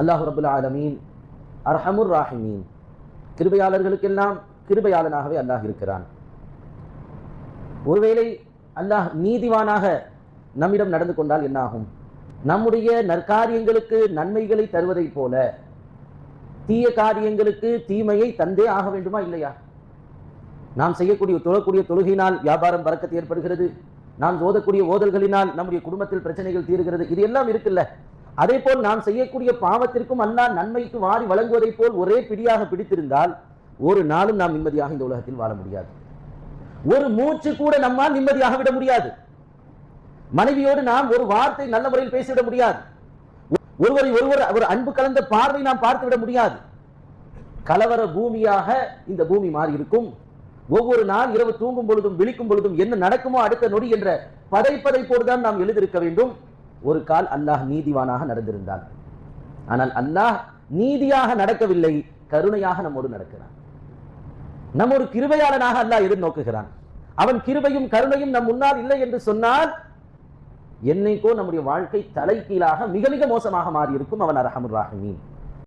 அல்லாஹ் ரபுல் ஆலமீன் அர்ஹமுர் ராஹிமீன். கிருபையாளர்களுக்கெல்லாம் கிருபையாளனாகவே அல்லாஹ் இருக்கிறான். ஒருவேளை அல்லாஹ் நீதிவானாக நம்மிடம் நடந்து கொண்டால் என்னாகும்? நம்முடைய நற்காரியங்களுக்கு நன்மைகளை தருவதைப் போல தீய காரியங்களுக்கு தீமையை தந்தே ஆக வேண்டுமா இல்லையா? நாம் செய்யக்கூடிய தொழக்கூடிய தொழுகையினால் வியாபாரம் பறக்கத்து ஏற்படுகிறது. நாம் ஓதக்கூடிய ஓதல்களினால் நம்முடைய குடும்பத்தில் பிரச்சனைகள் தீருகிறது. இது எல்லாம் இருக்குல்ல. அதே போல் நாம் செய்யக்கூடிய பாவத்திற்கும் அண்ணா நன்மைக்கு வாரி வழங்குவதைப் போல் ஒரே பிடியாக பிடித்திருந்தால் ஒரு நாளும் நாம் நிம்மதியாக இந்த உலகத்தில் வாழ முடியாது. ஒரு மூச்சு கூட நம்மால் நிம்மதியாக விட முடியாது. மனைவியோடு நாம் ஒரு வார்த்தை நல்ல முறையில் பேசிவிட முடியாது. ஒருவரை ஒருவர் ஒரு அன்பு கலந்த பார்வை நாம் பார்த்து விட முடியாது. கலவர பூமியாக இந்த பூமி மாறி இருக்கும் ஒவ்வொரு நாள் இரவு தூங்கும் பொழுதும் விழிக்கும் பொழுதும் என்ன நடக்குமோ அடுத்த நொடி என்ற பதைப்பதை போடுதான் நாம் எழுதியிருக்க வேண்டும். ஒரு கால் அல்லாஹ் நீதிவானாக நடந்திருந்தார். ஆனால் அல்லாஹ் நீதியாக நடக்கவில்லை கருணையாக நம்மோடு நடக்கிறான். நம்ம ஒரு கிருபையாளனாக அல்லாஹ் எதிர்நோக்குகிறான். அவன் கிருபையும் கருணையும் நம் முன்னால் இல்லை என்று சொன்னால் என்னைக்கோ நம்முடைய வாழ்க்கை தலைகீழாக மிக மிக மோசமாக மாறி இருக்கும் அவன் அரஹமுர் ராஹிமீன்.